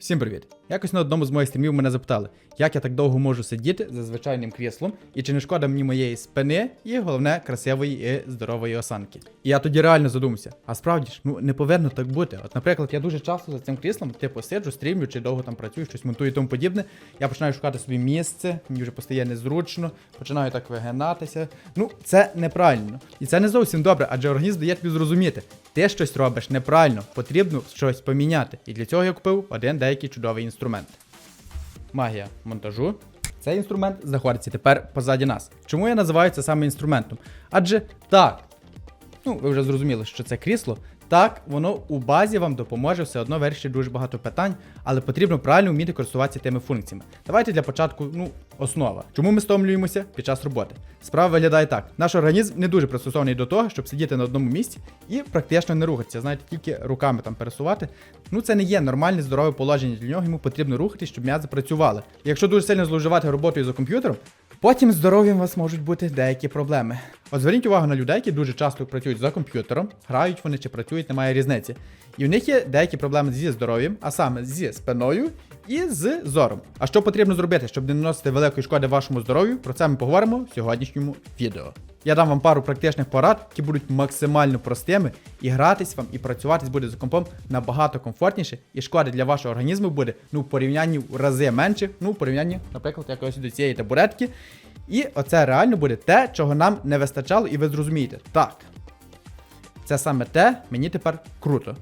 Всім привіт! Якось на одному з моїх стрімів мене запитали, як я так довго можу сидіти за звичайним кріслом, і чи не шкода мені моєї спини, і головне красивої і здорової осанки. І я тоді реально задумався, а справді ж, ну не повинно так бути. От, наприклад, я дуже часто за цим кріслом, типу, сиджу, стрімлю, чи довго там працюю, щось монтую і тому подібне. Я починаю шукати собі місце, мені вже постає незручно, починаю так вигинатися. Ну, це неправильно. І це не зовсім добре, адже організм дає тобі зрозуміти, ти щось робиш неправильно, потрібно щось поміняти. І для цього я купив один деякий чудовий інструмент. Магія монтажу. Цей інструмент знаходиться тепер позаді нас. Чому я називаю це саме інструментом? Адже так, ну ви вже зрозуміли, що це крісло. Так, воно у базі вам допоможе все одно вирішити дуже багато питань, але потрібно правильно вміти користуватися тими функціями. Давайте для початку, ну, основа. Чому ми стомлюємося під час роботи? Справа виглядає так: наш організм не дуже пристосований до того, щоб сидіти на одному місці і практично не рухатися. Знаєте, тільки руками там пересувати. Ну це не є нормальне здорове положення для нього. Йому потрібно рухатись, щоб м'язи працювали. Якщо дуже сильно зловживати роботою за комп'ютером, Потім з здоров'ям у вас можуть бути деякі проблеми. От зверніть увагу на людей, які дуже часто працюють за комп'ютером, грають вони чи працюють, немає різниці. І в них є деякі проблеми зі здоров'ям, а саме зі спиною і з зором. А що потрібно зробити, щоб не наносити великої шкоди вашому здоров'ю? Про це ми поговоримо в сьогоднішньому відео. Я дам вам пару практичних порад, які будуть максимально простими, і гратись вам і працюватись буде за компом набагато комфортніше, і шкоди для вашого організму буде ну в порівнянні в рази менше, ну в порівнянні, наприклад, якось до цієї табуретки. І оце реально буде те, чого нам не вистачало, і ви зрозумієте. Так. Це саме те, мені тепер круто.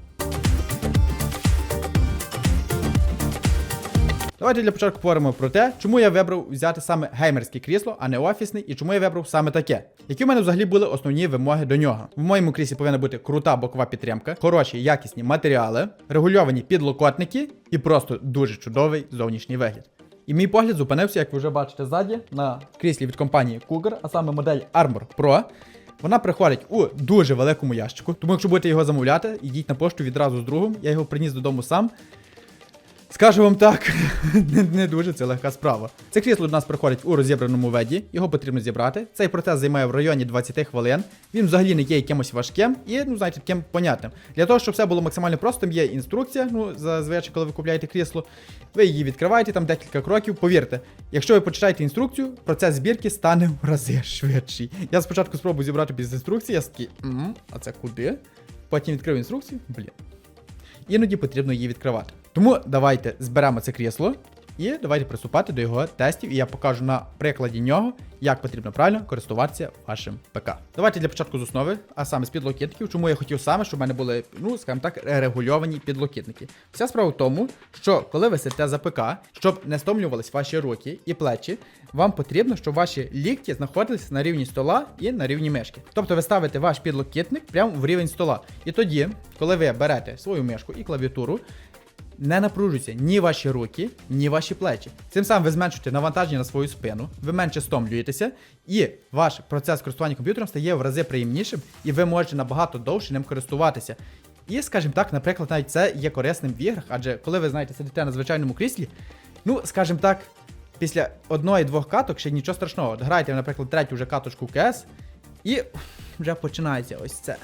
Давайте для початку поговоримо про те, чому я вибрав взяти саме геймерське крісло, а не офісне, і чому я вибрав саме таке. Які в мене взагалі були основні вимоги до нього. В моєму кріслі повинна бути крута бокова підтримка, хороші якісні матеріали, регульовані підлокотники і просто дуже чудовий зовнішній вигляд. І мій погляд зупинився, як ви вже бачите ззаді, на кріслі від компанії Cougar, а саме модель Armor Pro. Вона приходить у дуже великому ящику, тому якщо будете його замовляти, йдіть на пошту відразу з другом. Я його приніс додому сам. Скажу вам так, не, не дуже це легка справа. Це крісло до нас приходить у розібраному виді, його потрібно зібрати. Цей процес займає в районі 20 хвилин. Він взагалі не є якимось важким і, ну, знаєте, таким понятним. Для того, щоб все було максимально простим, є інструкція. Ну, зазвичай, коли ви купляєте крісло, ви її відкриваєте, там декілька кроків. Повірте, якщо ви почитаєте інструкцію, процес збірки стане в рази швидший. Я спочатку спробую зібрати без інструкції, я такий, а це куди? Потім відкрив інструкцію, блін. Іноді потрібно її відкривати. Тому давайте зберемо це крісло і давайте приступати до його тестів. І я покажу на прикладі нього, як потрібно правильно користуватися вашим ПК. Давайте для початку з основи, а саме з підлокітників. Чому я хотів саме, щоб в мене були, ну скажімо так, регульовані підлокітники. Вся справа в тому, що коли ви сидите за ПК, щоб не стомлювались ваші руки і плечі, вам потрібно, щоб ваші лікті знаходились на рівні стола і на рівні мишки. Тобто ви ставите ваш підлокітник прямо в рівень стола. І тоді, коли ви берете свою мишку і клавіатуру, не напружуються ні ваші руки, ні ваші плечі. Цим самим ви зменшуєте навантаження на свою спину, ви менше стомлюєтеся, і ваш процес користування комп'ютером стає в рази приємнішим, і ви можете набагато довше ним користуватися. І, скажімо так, наприклад, навіть це є корисним в іграх, адже коли ви знаєте, сидите на звичайному кріслі, ну, скажімо так, після одної-двох каток ще нічого страшного. Граєте, наприклад, третю вже каточку КС, і вже починається ось це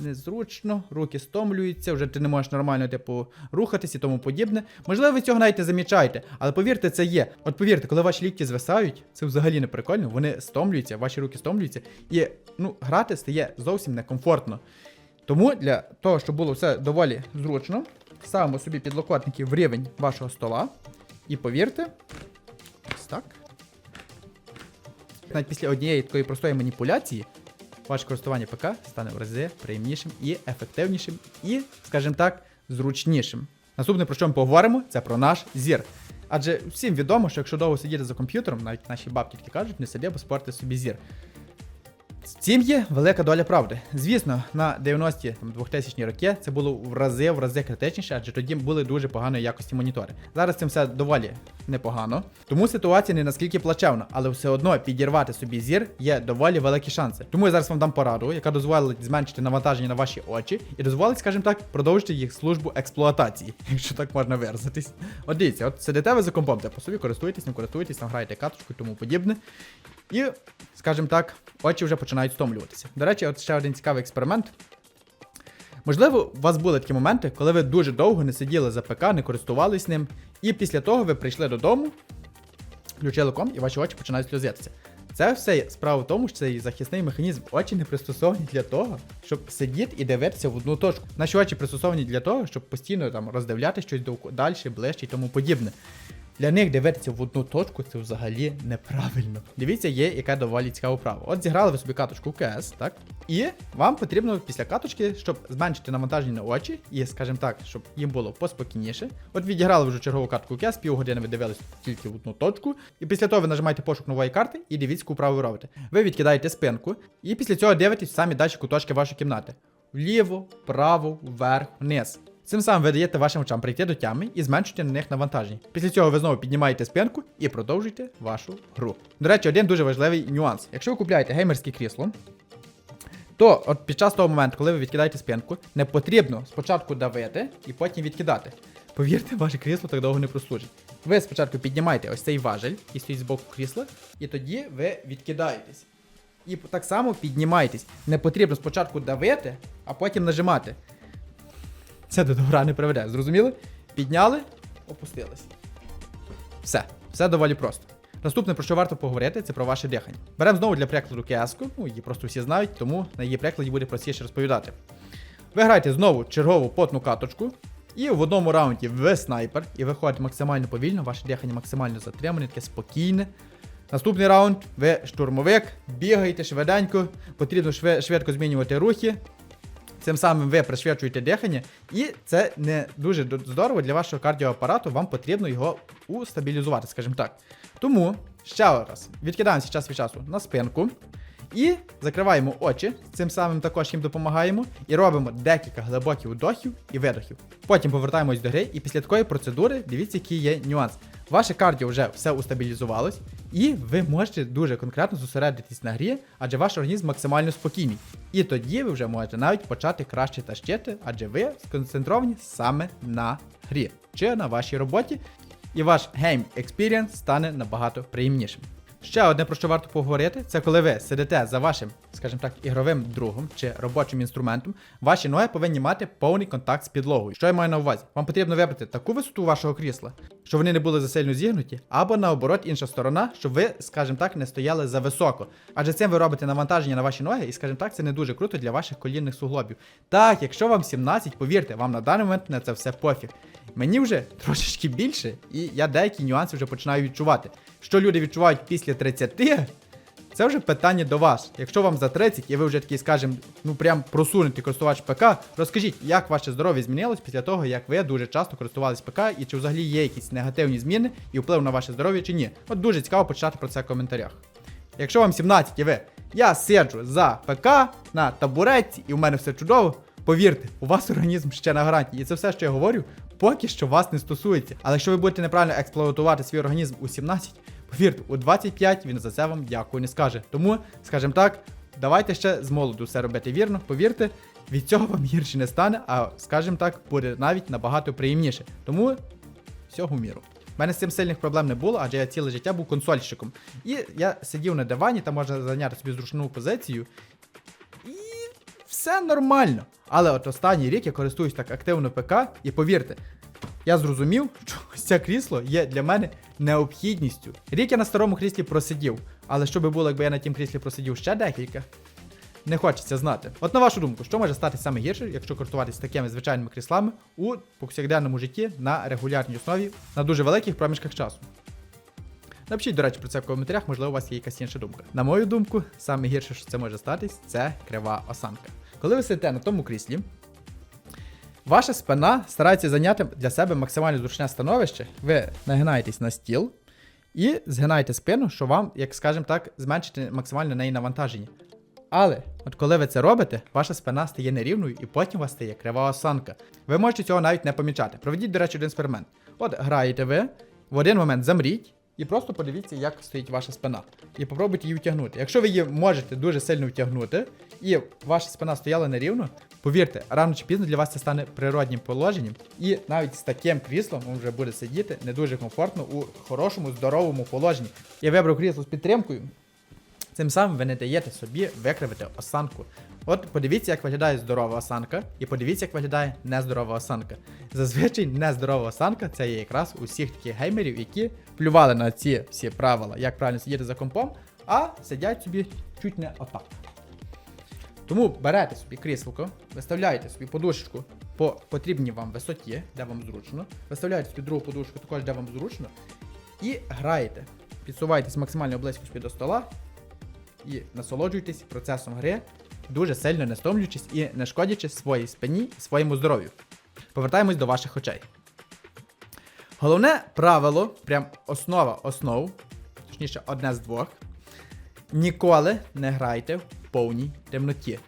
незручно, руки стомлюються, вже ти не можеш нормально, типу, рухатись і тому подібне. Можливо, ви цього навіть не замічаєте, але повірте, це є. От повірте, коли ваші лікті звисають, це взагалі не прикольно, вони стомлюються, ваші руки стомлюються, і ну, грати стає зовсім некомфортно. Тому для того, щоб було все доволі зручно, ставимо собі підлокотники в рівень вашого стола. І повірте, ось так. Навіть після однієї такої простої маніпуляції ваше користування ПК стане в рази приємнішим і ефективнішим, і, скажімо так, зручнішим. Наступне, про що ми поговоримо, це про наш зір. Адже всім відомо, що якщо довго сидіти за комп'ютером, навіть наші бабки кажуть, не собі, бо спорти собі зір. Цім є велика доля правди. Звісно, на 90-ті там, 2000-ні роки це було в рази в рази критичніше, адже тоді були дуже поганої якості монітори. Зараз цим все доволі непогано. Тому ситуація не наскільки плачевна, але все одно підірвати собі зір є доволі великі шанси. Тому я зараз вам дам пораду, яка дозволить зменшити навантаження на ваші очі і дозволить, скажімо так, продовжити їх службу експлуатації, якщо так можна виразитись. От дивіться, от сидите ви за компом, по собі користуєтесь, не користуєтесь, там граєте каточку і тому подібне. І, скажімо так, очі вже починають стомлюватися. До речі, от ще один цікавий експеримент. Можливо, у вас були такі моменти, коли ви дуже довго не сиділи за ПК, не користувались ним, і після того ви прийшли додому, включили ком, і ваші очі починають сльозитися. Це все справа в тому, що цей захисний механізм очі не пристосовані для того, щоб сидіти і дивитися в одну точку. Наші очі пристосовані для того, щоб постійно там роздивляти щось далі, ближче і тому подібне. Для них дивитися в одну точку це взагалі неправильно. Дивіться, є яка доволі цікава права. От зіграли ви собі каточку КС, так? І вам потрібно після каточки, щоб зменшити навантаження на очі, і, скажімо так, щоб їм було поспокійніше. От відіграли вже чергову картку КС, півгодини ви дивились тільки в одну точку. І після того ви нажимаєте пошук нової карти і дивіться, яку вправу ви робите. Ви відкидаєте спинку, і після цього дивитесь самі далі куточки вашої кімнати. Вліво, вправо, вверх, вниз. Цим самим ви даєте вашим очам прийти до тями і зменшуєте на них навантаження. Після цього ви знову піднімаєте спинку і продовжуєте вашу гру. До речі, один дуже важливий нюанс. Якщо ви купляєте геймерське крісло, то от під час того моменту, коли ви відкидаєте спинку, не потрібно спочатку давити і потім відкидати. Повірте, ваше крісло так довго не прослужить. Ви спочатку піднімаєте ось цей важель, який стоїть з боку крісла, і тоді ви відкидаєтесь. І так само піднімайтесь. Не потрібно спочатку давити, а потім нажимати. Це до добра не приведе. Зрозуміли? Підняли, опустились. Все, все доволі просто. Наступне, про що варто поговорити, це про ваше дихання. Беремо знову для прикладу кіаску, ну її просто всі знають, тому на її прикладі буде простіше розповідати. Ви граєте знову чергову потну каточку, і в одному раунді ви снайпер, і виходите максимально повільно, ваше дихання максимально затримане, таке спокійне. Наступний раунд, ви штурмовик, бігаєте швиденько, потрібно швидко змінювати рухи, Цим самим ви пришвидшуєте дихання, і це не дуже здорово для вашого кардіоапарату, вам потрібно його устабілізувати, скажімо так. Тому ще раз відкидаємося час від часу на спинку і закриваємо очі, цим самим також їм допомагаємо, і робимо декілька глибоких вдохів і видохів. Потім повертаємось до гри, і після такої процедури дивіться, який є нюанс. Ваше кардіо вже все устабілізувалось, і ви можете дуже конкретно зосередитись на грі, адже ваш організм максимально спокійний. І тоді ви вже можете навіть почати краще тащити, адже ви сконцентровані саме на грі чи на вашій роботі, і ваш гейм experience стане набагато приємнішим. Ще одне про що варто поговорити, це коли ви сидите за вашим, скажімо так, ігровим другом чи робочим інструментом, ваші ноги повинні мати повний контакт з підлогою. Що я маю на увазі? Вам потрібно вибрати таку висоту вашого крісла, щоб вони не були засильно зігнуті, або наоборот інша сторона, щоб ви, скажімо так, не стояли за високо. Адже цим ви робите навантаження на ваші ноги, і, скажімо так, це не дуже круто для ваших колінних суглобів. Так, якщо вам 17, повірте, вам на даний момент на це все пофіг. Мені вже трошечки більше, і я деякі нюанси вже починаю відчувати. Що люди відчувають після 30, це вже питання до вас. Якщо вам за 30 і ви вже такий, скажімо, ну прям просунутий користувач ПК, розкажіть, як ваше здоров'я змінилось після того, як ви дуже часто користувались ПК, і чи взагалі є якісь негативні зміни і вплив на ваше здоров'я чи ні. От дуже цікаво почитати про це в коментарях. Якщо вам 17 і ви, я сиджу за ПК на табуретці і у мене все чудово, повірте, у вас організм ще на гарантії. І це все, що я говорю, поки що вас не стосується. Але якщо ви будете неправильно експлуатувати свій організм у 17, повірте, у 25 він за це вам дякую не скаже. Тому, скажімо так, давайте ще з молоду все робити вірно, повірте, від цього вам гірше не стане, а скажімо так, буде навіть набагато приємніше. Тому всього міру. У мене з цим сильних проблем не було, адже я ціле життя був консольщиком. І я сидів на дивані, там можна зайняти собі зручну позицію. І все нормально. Але от останній рік я користуюсь так активно ПК, і повірте, я зрозумів, що це крісло є для мене необхідністю. Рік я на старому кріслі просидів, але що би було, якби я на тім кріслі просидів ще декілька, не хочеться знати. От на вашу думку, що може стати саме гірше, якщо користуватись такими звичайними кріслами у повсякденному житті на регулярній основі на дуже великих проміжках часу? Напишіть, до речі, про це в коментарях, можливо, у вас є якась інша думка. На мою думку, саме гірше, що це може статись, це крива осанка. Коли ви сидите на тому кріслі, ваша спина старається зайняти для себе максимально зручне становище, ви нагинаєтесь на стіл і згинаєте спину, що вам, як скажемо так, зменшити максимально неї навантаження. Але от коли ви це робите, ваша спина стає нерівною і потім у вас стає крива осанка. Ви можете цього навіть не помічати. Проведіть, до речі, один експеримент. От граєте ви, в один момент замріть і просто подивіться, як стоїть ваша спина. І попробуйте її втягнути. Якщо ви її можете дуже сильно втягнути, і ваша спина стояла нерівно, повірте, рано чи пізно для вас це стане природнім положенням. І навіть з таким кріслом вам вже буде сидіти не дуже комфортно у хорошому, здоровому положенні. Я вибрав крісло з підтримкою. Цим самим ви не даєте собі викривити осанку. От подивіться, як виглядає здорова осанка, і подивіться, як виглядає нездорова осанка. Зазвичай нездорова осанка це є якраз усіх таких геймерів, які плювали на ці всі правила, як правильно сидіти за компом, а сидять собі чуть не отак. Тому берете собі кріслко, виставляєте собі подушечку по потрібній вам висоті, де вам зручно. Виставляєте собі другу подушку також, де вам зручно. І граєте. Підсувайтесь максимально близько собі до стола і насолоджуйтесь процесом гри, дуже сильно не стомлюючись і не шкодячи своїй спині і своєму здоров'ю. Повертаємось до ваших очей. Головне правило, прям основа основ, точніше, одне з двох. Ніколи не грайте в повній темноті.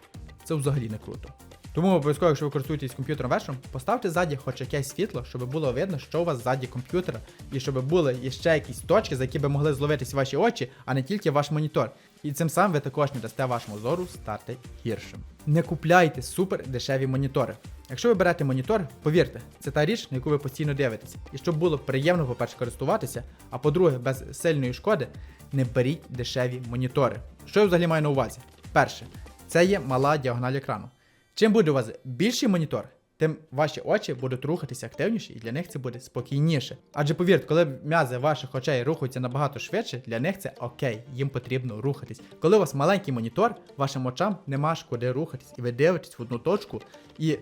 Це взагалі не круто. Тому обов'язково, якщо ви користуєтесь комп'ютером вечором, поставте ззаді хоч якесь світло, щоб було видно, що у вас ззаді комп'ютера, і щоб були ще якісь точки, за які би могли зловитись ваші очі, а не тільки ваш монітор. І цим самим ви також не дасте вашому зору стати гіршим. Не купляйте супер дешеві монітори. Якщо ви берете монітор, повірте, це та річ, на яку ви постійно дивитесь. І щоб було приємно, по-перше, користуватися, а по-друге, без сильної шкоди, не беріть дешеві монітори. Що я взагалі маю на увазі? Перше, це є мала діагональ екрану. Чим буде у вас більший монітор, тим ваші очі будуть рухатися активніше і для них це буде спокійніше. Адже повірте, коли м'язи ваших очей рухаються набагато швидше, для них це окей, їм потрібно рухатись. Коли у вас маленький монітор, вашим очам нема ж куди рухатись, і ви дивитесь в одну точку, і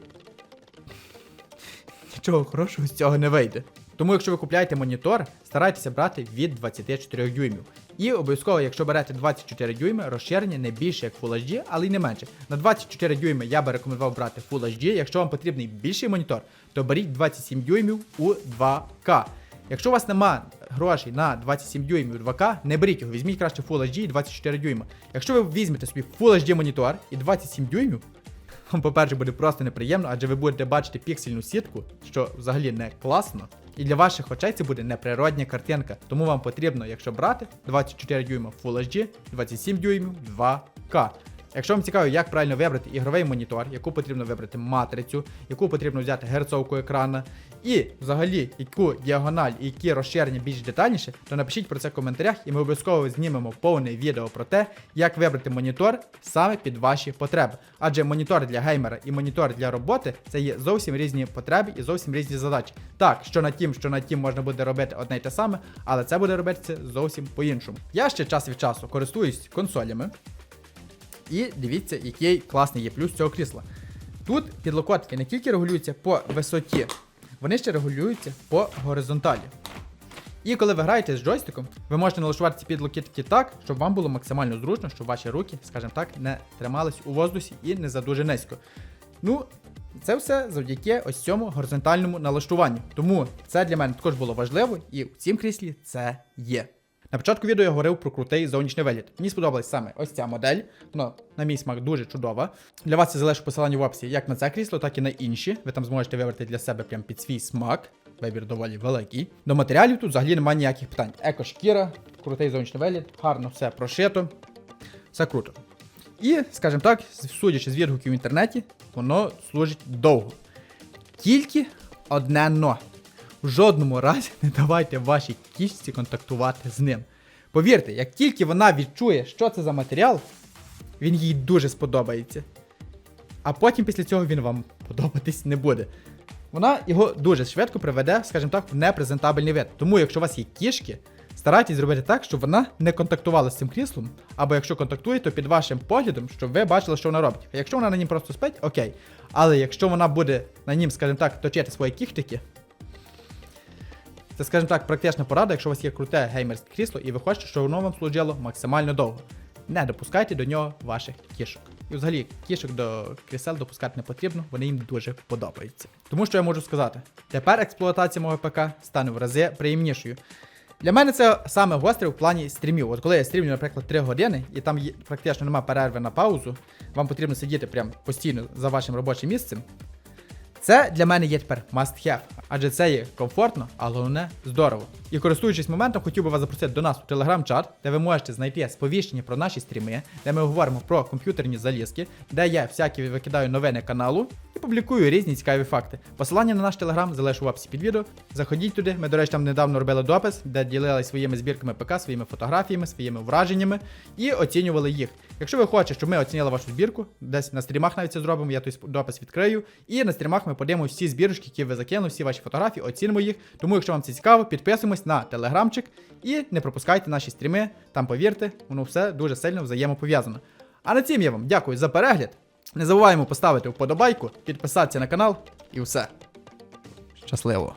нічого хорошого з цього не вийде. Тому, якщо ви купляєте монітор, старайтеся брати від 24 дюймів. І обов'язково, якщо берете 24 дюйми, розширення не більше як Full HD, але й не менше. На 24 дюйми я би рекомендував брати Full HD. Якщо вам потрібний більший монітор, то беріть 27 дюймів у 2К. Якщо у вас нема грошей на 27 дюймів 2К, не беріть його, візьміть краще Full HD і 24 дюйма. Якщо ви візьмете собі Full HD монітор і 27 дюймів, вам, по-перше, буде просто неприємно, адже ви будете бачити піксельну сітку, що взагалі не класно. І для ваших очей це буде неприродня картинка. Тому вам потрібно, якщо брати 24 дюйма Full HD, 27 дюймів 2К. Якщо вам цікаво, як правильно вибрати ігровий монітор, яку потрібно вибрати матрицю, яку потрібно взяти герцовку екрана, і взагалі яку діагональ і які розширення більш детальніше, то напишіть про це в коментарях, і ми обов'язково знімемо повне відео про те, як вибрати монітор саме під ваші потреби. Адже монітор для геймера і монітор для роботи це є зовсім різні потреби і зовсім різні задачі. Так, що на тім, що на тім можна буде робити одне й те саме, але це буде робитися зовсім по-іншому. Я ще час від часу користуюсь консолями. І дивіться, який класний є плюс цього крісла. Тут підлокотники не тільки регулюються по висоті, вони ще регулюються по горизонталі. І коли ви граєте з джойстиком, ви можете налаштувати ці підлокітки так, щоб вам було максимально зручно, щоб ваші руки, скажімо так, не тримались у воздусі і не за дуже низько. Ну, це все завдяки ось цьому горизонтальному налаштуванню. Тому це для мене також було важливо, і в цім кріслі це є. На початку відео я говорив про крутий зовнішній вигляд. Мені сподобалась саме ось ця модель. Вона, на мій смак, дуже чудова. Для вас я залишу посилання в описі як на це крісло, так і на інші. Ви там зможете вибрати для себе прям під свій смак. Вибір доволі великий. До матеріалів тут взагалі немає ніяких питань. Еко-шкіра, крутий зовнішній вигляд, гарно все прошито. Все круто. І, скажімо так, судячи з відгуків в інтернеті, воно служить довго. Тільки одне но. В жодному разі не давайте вашій кішці контактувати з ним. Повірте, як тільки вона відчує, що це за матеріал, він їй дуже сподобається. А потім після цього він вам подобатись не буде. Вона його дуже швидко приведе, скажімо так, в непрезентабельний вид. Тому, якщо у вас є кішки, старайтесь зробити так, щоб вона не контактувала з цим кріслом, або якщо контактує, то під вашим поглядом, щоб ви бачили, що вона робить. А якщо вона на нім просто спить, окей. Але якщо вона буде на нім, скажімо так, точити свої кіхтики, це, скажімо так, практична порада, якщо у вас є круте геймерське крісло і ви хочете, щоб воно вам служило максимально довго. Не допускайте до нього ваших кішок. І взагалі кішок до крісел допускати не потрібно, вони їм дуже подобаються. Тому що я можу сказати, тепер експлуатація мого ПК стане в рази приємнішою. Для мене це саме гостре в плані стрімів. От коли я стрімлю, наприклад, 3 години, і там практично немає перерви на паузу, вам потрібно сидіти прям постійно за вашим робочим місцем. Це для мене є тепер must have, адже це є комфортно, а головне здорово. І користуючись моментом, хотів би вас запросити до нас у телеграм-чат, де ви можете знайти сповіщення про наші стріми, де ми говоримо про комп'ютерні залізки, де я всякі викидаю новини каналу і публікую різні цікаві факти. Посилання на наш телеграм залишу в описі під відео. Заходіть туди. Ми, до речі, там недавно робили допис, де ділилися своїми збірками ПК, своїми фотографіями, своїми враженнями і оцінювали їх. Якщо ви хочете, щоб ми оцінили вашу збірку, десь на стрімах навіть це зробимо, я той допис відкрию. І на стрімах ми подивимося всі збірочки, які ви закинули, всі ваші фотографії, оцінимо їх. Тому, якщо вам це цікаво, підписуємось на телеграмчик і не пропускайте наші стріми. Там повірте, воно все дуже сильно взаємопов'язано. А на цім я вам дякую за перегляд. Не забуваємо поставити вподобайку, підписатися на канал і все. Щасливо!